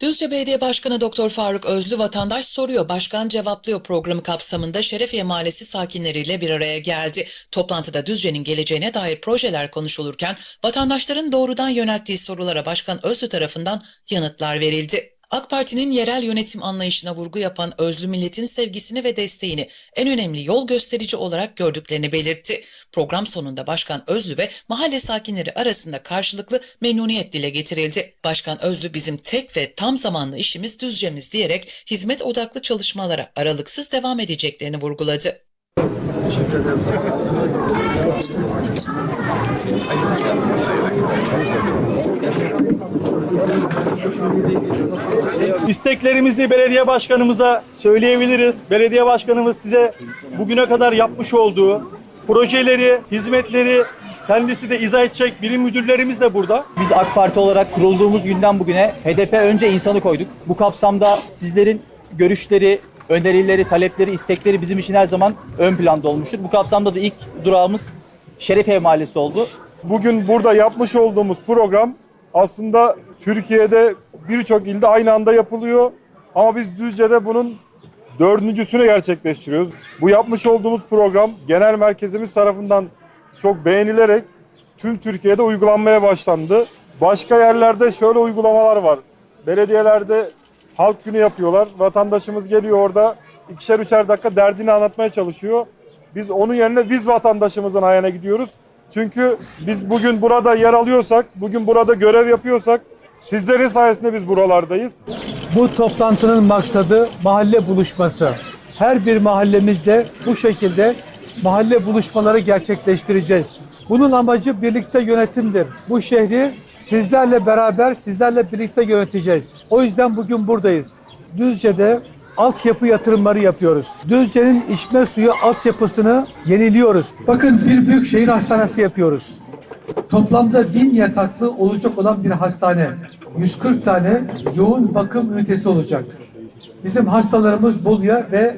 Düzce Belediye Başkanı Doktor Faruk Özlü vatandaş soruyor, başkan cevaplıyor programı kapsamında Şerefiye Mahallesi sakinleriyle bir araya geldi. Toplantıda Düzce'nin geleceğine dair projeler konuşulurken vatandaşların doğrudan yönelttiği sorulara Başkan Özlü tarafından yanıtlar verildi. AK Parti'nin yerel yönetim anlayışına vurgu yapan Özlü milletin sevgisini ve desteğini en önemli yol gösterici olarak gördüklerini belirtti. Program sonunda Başkan Özlü ve mahalle sakinleri arasında karşılıklı memnuniyet dile getirildi. Başkan Özlü bizim tek ve tam zamanlı işimiz düzcemiz diyerek hizmet odaklı çalışmalara aralıksız devam edeceklerini vurguladı. İsteklerimizi belediye başkanımıza söyleyebiliriz. Belediye başkanımız size bugüne kadar yapmış olduğu projeleri, hizmetleri kendisi de izah edecek. Birim müdürlerimiz de burada. Biz AK Parti olarak kurulduğumuz günden bugüne hedefe önce insanı koyduk. Bu kapsamda sizlerin görüşleri, önerileri, talepleri, istekleri bizim için her zaman ön planda olmuştur. Bu kapsamda da ilk durağımız Şerefiye Mahallesi oldu. Bugün burada yapmış olduğumuz program aslında Türkiye'de birçok ilde aynı anda yapılıyor. Ama biz Düzce'de bunun dördüncüsünü gerçekleştiriyoruz. Bu yapmış olduğumuz program genel merkezimiz tarafından çok beğenilerek tüm Türkiye'de uygulanmaya başlandı. Başka yerlerde şöyle uygulamalar var. Belediyelerde halk günü yapıyorlar. Vatandaşımız geliyor orada ikişer üçer dakika derdini anlatmaya çalışıyor. Biz onun yerine biz vatandaşımızın ayağına gidiyoruz. Çünkü biz bugün burada yer alıyorsak, bugün burada görev yapıyorsak sizlerin sayesinde biz buralardayız. Bu toplantının maksadı mahalle buluşması. Her bir mahallemizde bu şekilde mahalle buluşmaları gerçekleştireceğiz. Bunun amacı birlikte yönetimdir. Bu şehri sizlerle beraber, sizlerle birlikte yöneteceğiz. O yüzden bugün buradayız. Düzce'de altyapı yatırımları yapıyoruz. Düzce'nin içme suyu altyapısını yeniliyoruz. Bakın bir büyük şehir hastanesi yapıyoruz. Toplamda bin yataklı olacak olan bir hastane. 140 tane yoğun bakım ünitesi olacak. Bizim hastalarımız Bolu'ya ve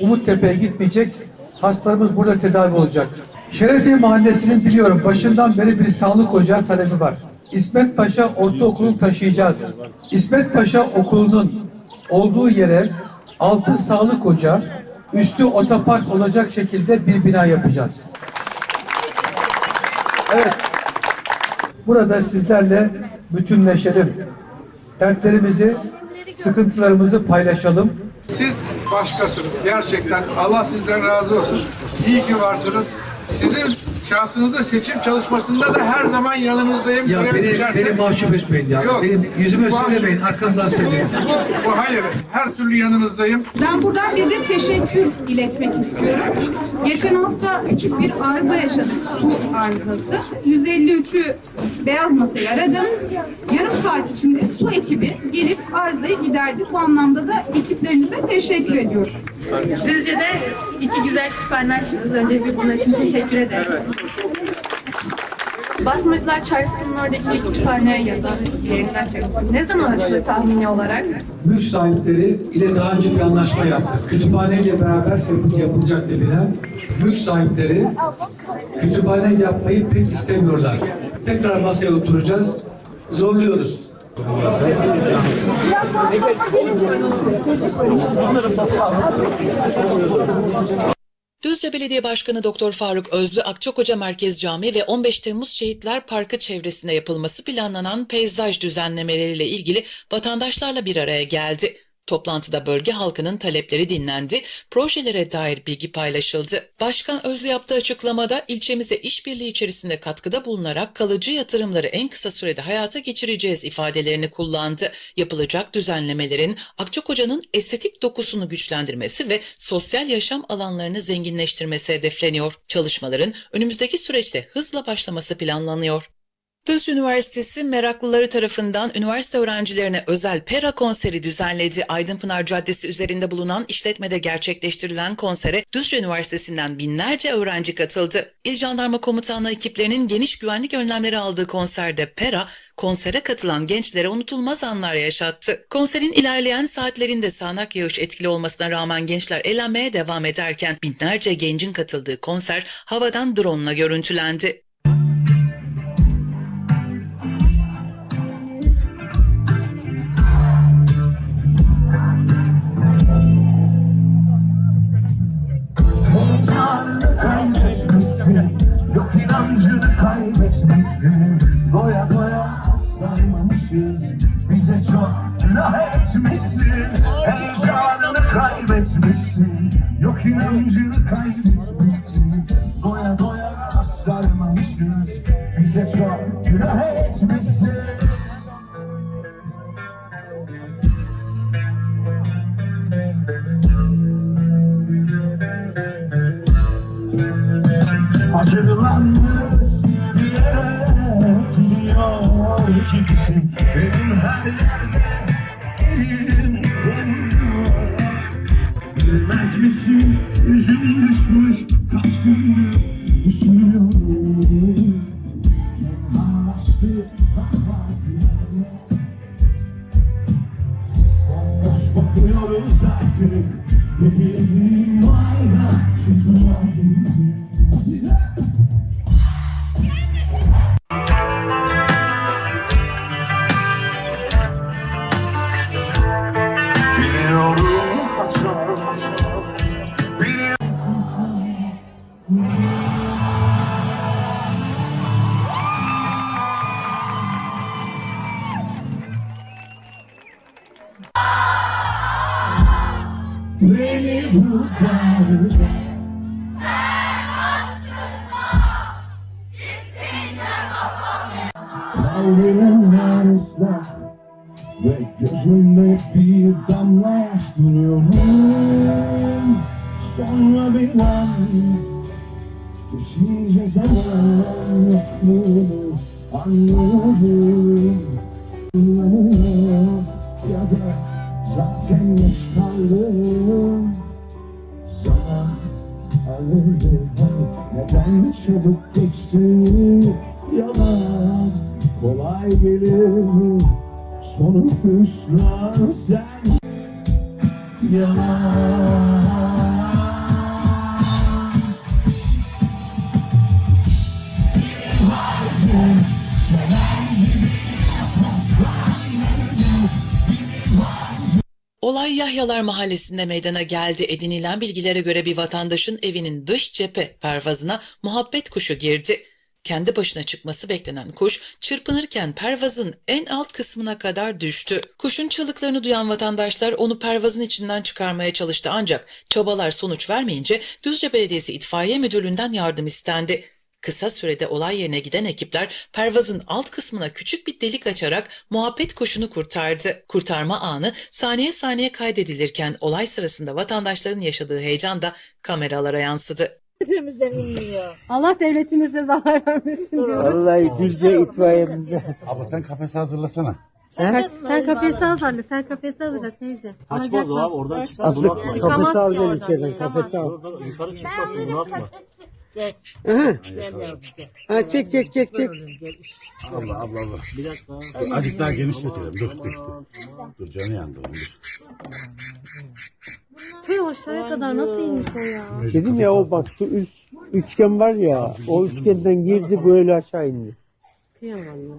Umuttepe'ye gitmeyecek. Hastalarımız burada tedavi olacak. Şerefiye Mahallesi'nin biliyorum başından beri bir sağlık ocağı talebi var. İsmet Paşa Ortaokulu'nu taşıyacağız. İsmet Paşa Okulu'nun olduğu yere altı sağlık ocağı, üstü otopark olacak şekilde bir bina yapacağız. Evet. Burada sizlerle bütünleşelim. Dertlerimizi, sıkıntılarımızı paylaşalım. Siz başkasınız. Gerçekten Allah sizden razı olsun. İyi ki varsınız. Sizin şahsınızda seçim çalışmasında da her zaman yanınızdayım. Ya beni, düşerse- beni mahcup etmeyin ya. Yok. Benim yüzüme Mahcup- söylemeyin, arkamdan söyleyin. Bu, bu hayır. Her türlü yanınızdayım. Ben buradan bir de teşekkür iletmek istiyorum. Geçen hafta küçük bir arıza yaşadık, su arızası. 153'ü beyaz masaya aradım. Yarım saat içinde su ekibi gelip arızayı giderdi. Bu anlamda da ekiplerinize teşekkür ediyorum. Düzce'de iki güzel kütüphane açtınız. Öncelikle bunun için teşekkür ederim. Basmacılar Çarşısı'nın oradaki kütüphane yazan yerinden çektim. Ne zaman açılır tahmini olarak? mülk sahipleri ile daha önce bir anlaşma yaptık. Kütüphane ile beraber yap- yapılacak denilen mülk sahipleri kütüphane yapmayı pek istemiyorlar. Tekrar masaya oturacağız. Zorluyoruz. Düzce Belediye Başkanı Doktor Faruk Özlü Akçakoca Merkez Camii ve 15 Temmuz Şehitler Parkı çevresinde yapılması planlanan peyzaj düzenlemeleriyle ilgili vatandaşlarla bir araya geldi. Toplantıda bölge halkının talepleri dinlendi, projelere dair bilgi paylaşıldı. Başkan Özlü yaptığı açıklamada ilçemize işbirliği içerisinde katkıda bulunarak kalıcı yatırımları en kısa sürede hayata geçireceğiz ifadelerini kullandı. Yapılacak düzenlemelerin Akçakoca'nın estetik dokusunu güçlendirmesi ve sosyal yaşam alanlarını zenginleştirmesi hedefleniyor. Çalışmaların önümüzdeki süreçte hızla başlaması planlanıyor. Düzce Üniversitesi meraklıları tarafından üniversite öğrencilerine özel pera konseri düzenledi. Aydınpınar Caddesi üzerinde bulunan işletmede gerçekleştirilen konsere Düzce Üniversitesi'nden binlerce öğrenci katıldı. İl Jandarma Komutanlığı ekiplerinin geniş güvenlik önlemleri aldığı konserde pera, konsere katılan gençlere unutulmaz anlar yaşattı. Konserin ilerleyen saatlerinde sağanak yağış etkili olmasına rağmen gençler eğlenmeye devam ederken binlerce gencin katıldığı konser havadan drone'la görüntülendi. inancını kaybetmişsin. Doya doya aslanmamışız Bize çok günah etmişsin. Heyecanını kaybetmişsin. Anlaştı kahvaltılarla Boş bakıyoruz artık Biliyorum Kalbimden ıslah Ve gözümde bir damla yaş duruyorum Sonra bir an Geçince zaman yokluğunu anladım Anladım Ya da zaten geç kaldım. Zaman alırdı. Neden çabuk geçti? Yalan kolay gelir Sonu hüsran sen Yalan Olay Yahyalar Mahallesi'nde meydana geldi. Edinilen bilgilere göre bir vatandaşın evinin dış cephe pervazına muhabbet kuşu girdi. Kendi başına çıkması beklenen kuş çırpınırken pervazın en alt kısmına kadar düştü. Kuşun çığlıklarını duyan vatandaşlar onu pervazın içinden çıkarmaya çalıştı ancak çabalar sonuç vermeyince Düzce Belediyesi İtfaiye Müdürlüğü'nden yardım istendi. Kısa sürede olay yerine giden ekipler pervazın alt kısmına küçük bir delik açarak muhabbet kuşunu kurtardı. Kurtarma anı saniye saniye kaydedilirken olay sırasında vatandaşların yaşadığı heyecan da kameralara yansıdı. Hepimizden inmiyor. Allah devletimize zarar vermesin diyoruz. Vallahi Düzce itfaiyemizde. Abla sen kafesi hazırlasana. Sen, sen kafesi hazırla, sen kafesi hazırla teyze. Alacaklar. oradan Aslı kafesi al gel içeriden kafesi al. Yukarı çıkmasın bunu atma. Ha çek çek çek çek. Abla abla abla. Bir dakika. Azıcık daha genişletelim. Dur dur dur. Dur canı yandı onun. Dur. Tüy aşağıya kadar nasıl inmiş o ya? Dedim ya o bak şu üst üçgen var ya o üçgenden girdi böyle aşağı indi. Kıyamam ya.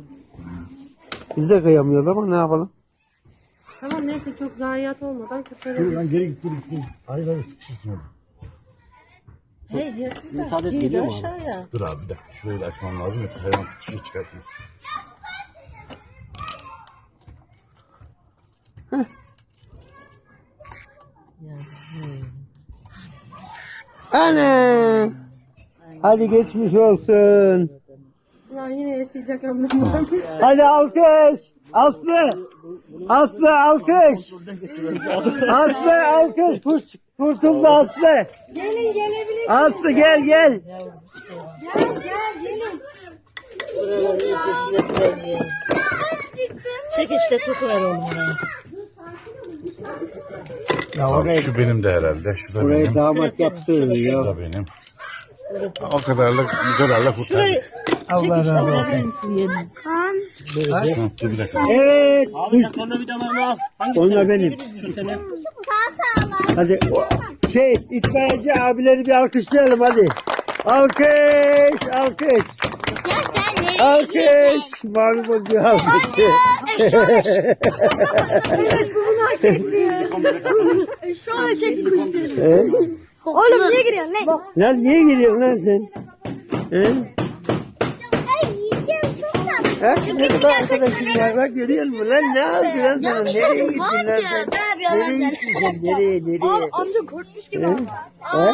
Biz de kıyamıyoruz ama ne yapalım? Tamam neyse çok zayiat olmadan kurtarırız. Lan geri git geri git. geri git. Hayır hayır sıkışırsın orada. Müsaade et geliyor mu abi? Dur abi bir dakika. Şurayı da açmam lazım. Yoksa hayvan sıkışıyor çıkartıyor. Ana! Hadi geçmiş olsun. Ulan yine yaşayacak ömrüm varmış. Hadi alkış. Aslı. Aslı alkış. Aslı alkış. Kuş kurtuldu Aslı. Gelin gelebilir. Aslı gel gel. Gel gel gelin. Çek işte onu. Ya Abi oraya, şu benim de herhalde. Şu da oraya benim. damat Şu ya. da benim. O kadarla bu kadarla kurtardık. Allah razı olsun. Hı, Dur bir dakika. Evet. Abi sen torna vidalarını al. Hangisi? Onlar benim. Şu senin. Hadi o- şey itfaiyeci abileri bir alkışlayalım hadi. Alkış, alkış. Alkış. Mavi boncuğu alkış. Şu an çekti kuşları. He? Oğlum niye giriyorsun lan? Lan niye giriyorsun lan sen? He? Ha şimdi arkadaşım var bak görüyor musun lan ne oldu lan sana nereye gittin lan sen? Nereye gittin sen nereye nereye? Amca korkmuş gibi. Ha?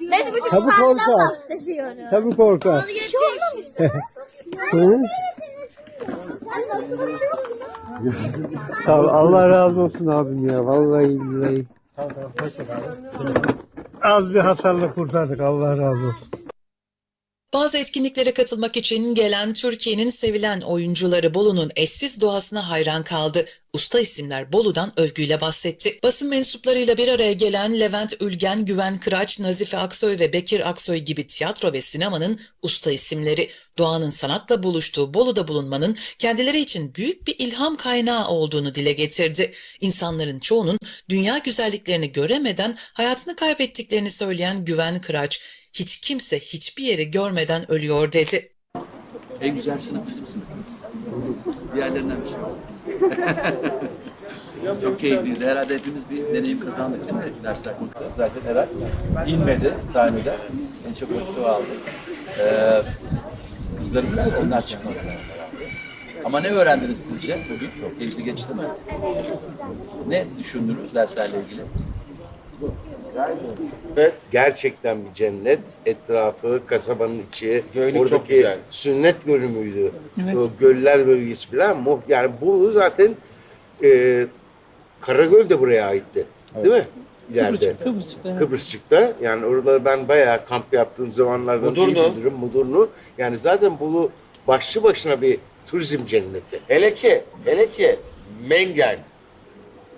Beş buçuk Çabuk saatten olsa. bahsediyorum. Tabii korkar. Bir şey olmamış. Hı? Sağ ol, Allah razı olsun abim ya vallahi billahi. Az bir hasarla kurtardık Allah razı olsun. Bazı etkinliklere katılmak için gelen Türkiye'nin sevilen oyuncuları Bolu'nun eşsiz doğasına hayran kaldı. Usta isimler Bolu'dan övgüyle bahsetti. Basın mensuplarıyla bir araya gelen Levent Ülgen, Güven Kıraç, Nazife Aksoy ve Bekir Aksoy gibi tiyatro ve sinemanın usta isimleri. Doğanın sanatla buluştuğu Bolu'da bulunmanın kendileri için büyük bir ilham kaynağı olduğunu dile getirdi. İnsanların çoğunun dünya güzelliklerini göremeden hayatını kaybettiklerini söyleyen Güven Kıraç, hiç kimse hiçbir yeri görmeden ölüyor dedi. En güzel sınıf bizim sınıfımız. Diğerlerinden bir şey olmaz. Çok keyifliydi. Herhalde hepimiz bir deneyim kazandık değil mi? Dersler konukları. Zaten Eray inmedi sahnede. En çok mutlu aldı. Ee, kızlarımız onlar çıkmadı. Ama ne öğrendiniz sizce bugün? Çok keyifli geçti mi? Ne düşündünüz derslerle ilgili? Evet. Gerçekten bir cennet. Etrafı, kasabanın içi, Gölü oradaki çok güzel. sünnet bölümüydü. O göller bölgesi falan. Yani bu zaten e, Karagöl de buraya aitti. Değil mi? İleride. Kıbrıs'ta. Kıbrısçık'ta. Yani orada ben bayağı kamp yaptığım zamanlardan Mudurnu. iyi bilirim. Mudurnu. Yani zaten Bolu başlı başına bir turizm cenneti. Hele ki, hele ki Mengen.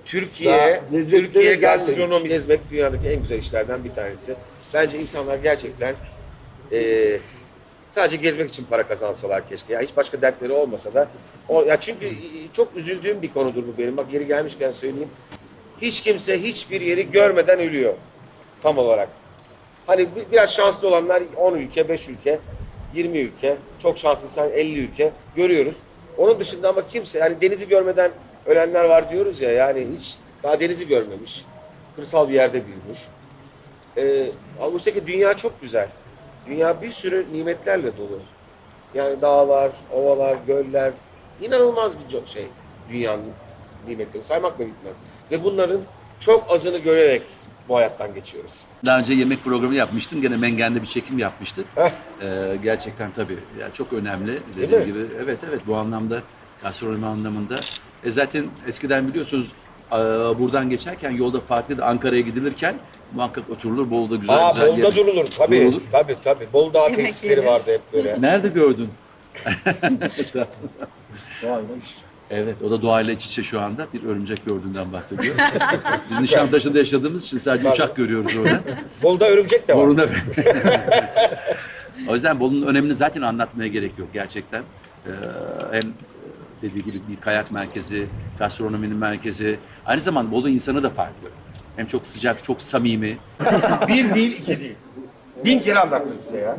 Türkiye, Daha lezzetlere Türkiye gelmedik. gastronomi gezmek dünyadaki en güzel işlerden bir tanesi. Bence insanlar gerçekten eee, sadece gezmek için para kazansalar keşke. Ya hiç başka dertleri olmasa da. O, ya çünkü çok üzüldüğüm bir konudur bu benim. Bak yeri gelmişken söyleyeyim. Hiç kimse hiçbir yeri görmeden ölüyor. Tam olarak. Hani bi- biraz şanslı olanlar 10 ülke, 5 ülke, 20 ülke, çok şanslıysan 50 ülke görüyoruz. Onun dışında ama kimse yani denizi görmeden ölenler var diyoruz ya yani hiç daha denizi görmemiş. Kırsal bir yerde büyümüş. Ee, oysa ki dünya çok güzel. Dünya bir sürü nimetlerle dolu. Yani dağlar, ovalar, göller inanılmaz bir şey dünyanın nimetleri saymakla bitmez. Ve bunların çok azını görerek bu hayattan geçiyoruz. Daha önce yemek programı yapmıştım. Gene Mengen'de bir çekim yapmıştık. Heh. Ee, gerçekten tabii. Yani çok önemli. Dediğim gibi. Evet evet bu anlamda gastronomi anlamında. E zaten eskiden biliyorsunuz e, buradan geçerken yolda farklı Ankara'ya gidilirken muhakkak oturulur. Bolu'da güzel Aa, güzel Bolu'da yer- durulur tabii. Durulur. Tabii tabii. Bolu Dağı tesisleri vardı hep böyle. Nerede gördün? Evet, o da doğayla iç içe şu anda. Bir örümcek gördüğünden bahsediyor. Biz Nişantaşı'nda yaşadığımız için sadece uçak görüyoruz orada. Bolu'da örümcek de var. Bolu'da... o yüzden Bolu'nun önemini zaten anlatmaya gerek yok gerçekten. Ee, hem dediği gibi bir kayak merkezi, gastronominin merkezi. Aynı zamanda Bolu insanı da farklı. Hem çok sıcak, çok samimi. Bir değil, iki değil. Bin kere anlattım size ya.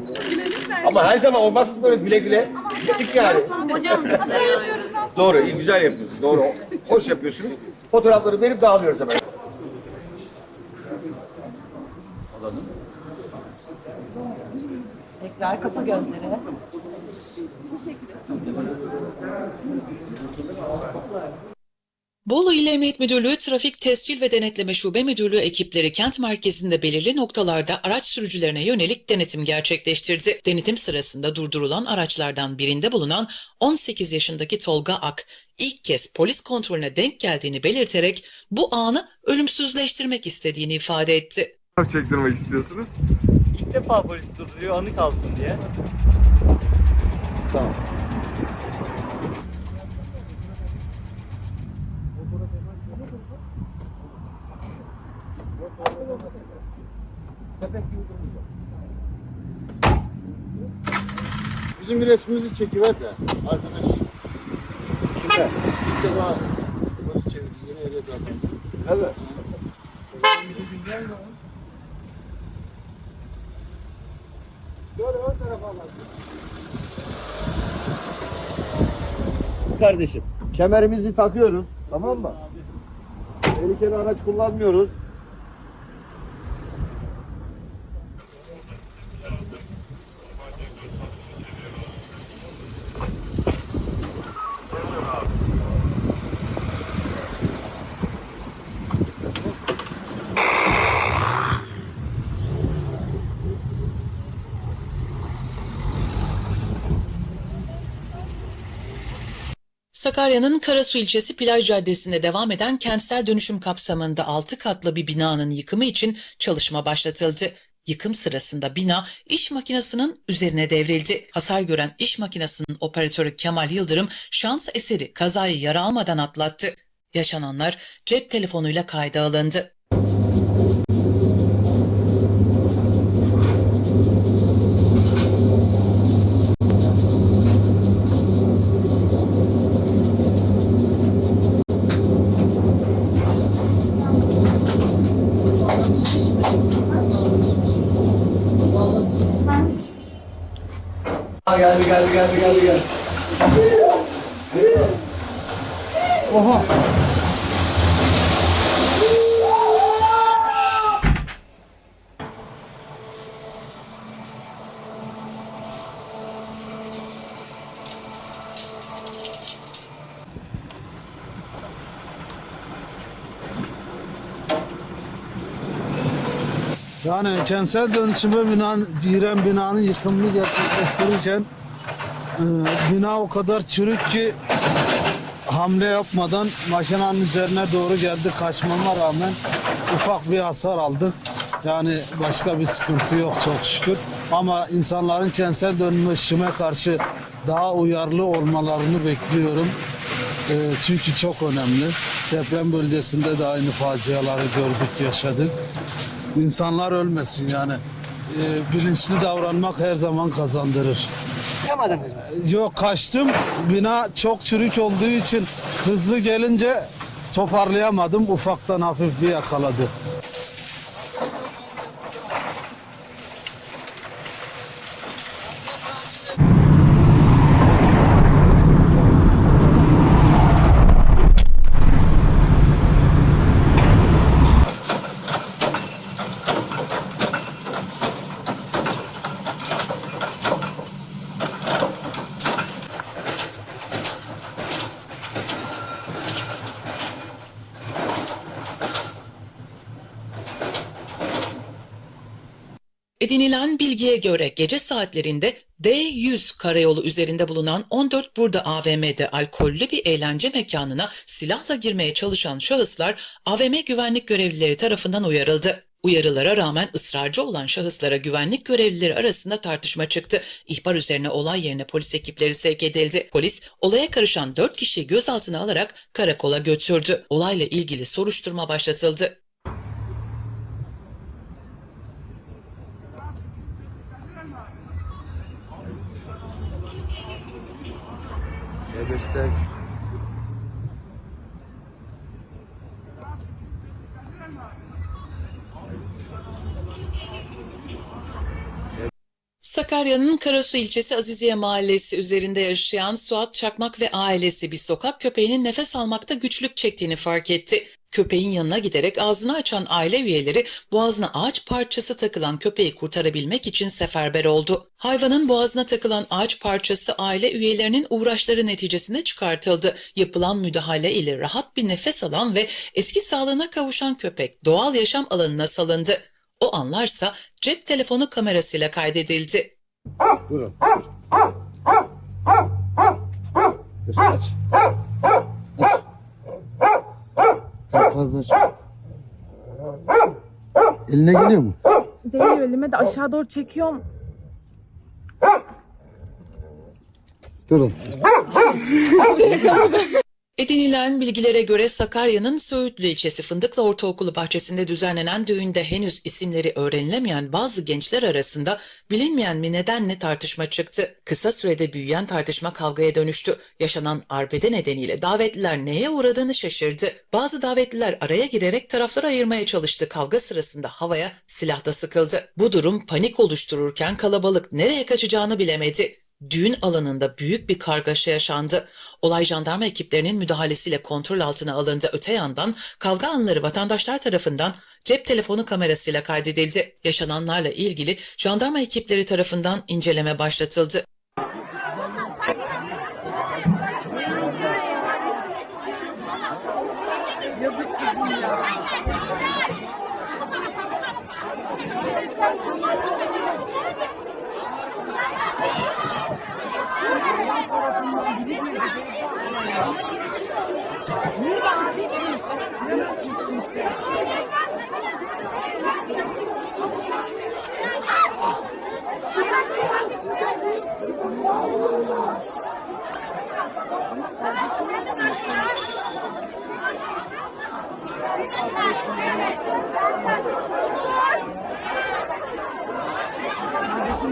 Ama her zaman olmaz ki böyle güle güle. Gittik yani. Hocam hata yapıyoruz. Doğru, iyi güzel yapıyorsunuz. Doğru, hoş yapıyorsunuz. Fotoğrafları verip dağılıyoruz hemen. Tekrar kapa gözleri. Bolu İl Emniyet Müdürlüğü Trafik Tescil ve Denetleme Şube Müdürlüğü ekipleri kent merkezinde belirli noktalarda araç sürücülerine yönelik denetim gerçekleştirdi. Denetim sırasında durdurulan araçlardan birinde bulunan 18 yaşındaki Tolga Ak ilk kez polis kontrolüne denk geldiğini belirterek bu anı ölümsüzleştirmek istediğini ifade etti. çektirmek istiyorsunuz? İlk defa polis durduruyor anı kalsın diye. Bizim bir resmimizi çekiver de arkadaş. Kime? İlk defa polis çevirdi yeni ehliyet aldım. Evet. Kardeşim kemerimizi takıyoruz tamam mı? Tehlikeli araç kullanmıyoruz. Sakarya'nın Karasu ilçesi Plaj Caddesi'nde devam eden kentsel dönüşüm kapsamında 6 katlı bir binanın yıkımı için çalışma başlatıldı. Yıkım sırasında bina iş makinesinin üzerine devrildi. Hasar gören iş makinesinin operatörü Kemal Yıldırım şans eseri kazayı yara almadan atlattı. Yaşananlar cep telefonuyla kayda alındı. Geldi geldi geldi. Oha. Yani kentsel dönüşüme binen, giren binanın yıkımını gerçekleştirirken bina o kadar çürük ki hamle yapmadan makinenin üzerine doğru geldi kaçmama rağmen ufak bir hasar aldık. Yani başka bir sıkıntı yok çok şükür. Ama insanların kentsel dönüşüme karşı daha uyarlı olmalarını bekliyorum. E, çünkü çok önemli. Deprem bölgesinde de aynı faciaları gördük, yaşadık. İnsanlar ölmesin yani. E, bilinçli davranmak her zaman kazandırır. Yamadınız mı? Yok kaçtım. Bina çok çürük olduğu için hızlı gelince toparlayamadım. Ufaktan hafif bir yakaladı. Edinilen bilgiye göre gece saatlerinde D100 karayolu üzerinde bulunan 14 Burda AVM'de alkollü bir eğlence mekanına silahla girmeye çalışan şahıslar AVM güvenlik görevlileri tarafından uyarıldı. Uyarılara rağmen ısrarcı olan şahıslara güvenlik görevlileri arasında tartışma çıktı. İhbar üzerine olay yerine polis ekipleri sevk edildi. Polis olaya karışan 4 kişiyi gözaltına alarak karakola götürdü. Olayla ilgili soruşturma başlatıldı. Beşiktaş. Sakarya'nın Karasu ilçesi Aziziye mahallesi üzerinde yaşayan Suat Çakmak ve ailesi bir sokak köpeğinin nefes almakta güçlük çektiğini fark etti. Köpeğin yanına giderek ağzını açan aile üyeleri boğazına ağaç parçası takılan köpeği kurtarabilmek için seferber oldu. Hayvanın boğazına takılan ağaç parçası aile üyelerinin uğraşları neticesinde çıkartıldı. Yapılan müdahale ile rahat bir nefes alan ve eski sağlığına kavuşan köpek doğal yaşam alanına salındı. O anlarsa cep telefonu kamerasıyla kaydedildi. Durun. Çok fazla Eline geliyor mu? Değiyor elime de aşağı doğru çekiyorum. Durun. Edinilen bilgilere göre Sakarya'nın Söğütlü ilçesi Fındıklı Ortaokulu bahçesinde düzenlenen düğünde henüz isimleri öğrenilemeyen bazı gençler arasında bilinmeyen bir nedenle tartışma çıktı. Kısa sürede büyüyen tartışma kavgaya dönüştü. Yaşanan arbede nedeniyle davetliler neye uğradığını şaşırdı. Bazı davetliler araya girerek tarafları ayırmaya çalıştı. Kavga sırasında havaya silah da sıkıldı. Bu durum panik oluştururken kalabalık nereye kaçacağını bilemedi. Düğün alanında büyük bir kargaşa yaşandı. Olay jandarma ekiplerinin müdahalesiyle kontrol altına alındı. Öte yandan kavga anları vatandaşlar tarafından cep telefonu kamerasıyla kaydedildi. Yaşananlarla ilgili jandarma ekipleri tarafından inceleme başlatıldı. tarafından gidip bir gerekli olaya neden gittiniz? Neden gittiniz?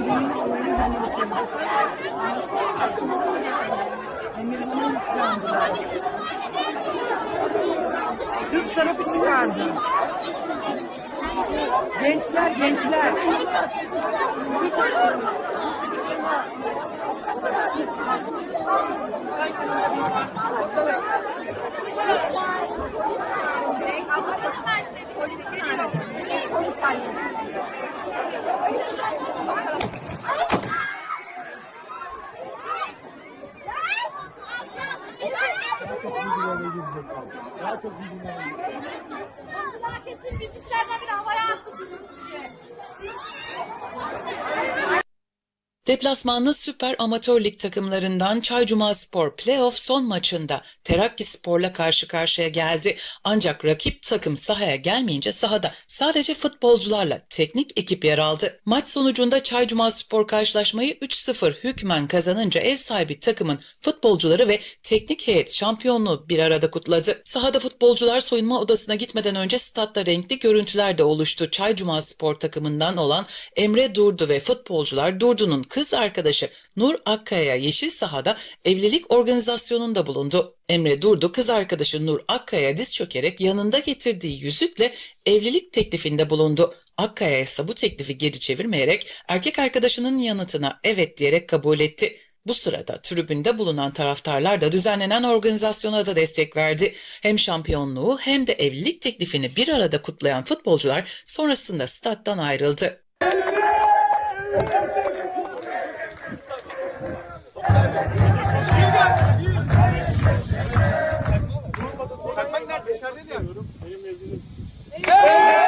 Thank you. Kız tarafı çıkardı. Gençler, gençler. Bizimkilerden biri havaya attı diye. Deplasmanlı Süper Amatör Lig takımlarından Çaycuma Spor playoff son maçında Terakki Spor'la karşı karşıya geldi. Ancak rakip takım sahaya gelmeyince sahada sadece futbolcularla teknik ekip yer aldı. Maç sonucunda Çaycuma Spor karşılaşmayı 3-0 hükmen kazanınca ev sahibi takımın futbolcuları ve teknik heyet şampiyonluğu bir arada kutladı. Sahada futbolcular soyunma odasına gitmeden önce statta renkli görüntüler de oluştu. Çaycuma Spor takımından olan Emre Durdu ve futbolcular Durdu'nun kız arkadaşı Nur Akkaya yeşil sahada evlilik organizasyonunda bulundu. Emre Durdu kız arkadaşı Nur Akkaya diz çökerek yanında getirdiği yüzükle evlilik teklifinde bulundu. Akkaya ise bu teklifi geri çevirmeyerek erkek arkadaşının yanıtına evet diyerek kabul etti. Bu sırada tribünde bulunan taraftarlar da düzenlenen organizasyona da destek verdi. Hem şampiyonluğu hem de evlilik teklifini bir arada kutlayan futbolcular sonrasında stat'tan ayrıldı. Ha böyle yol.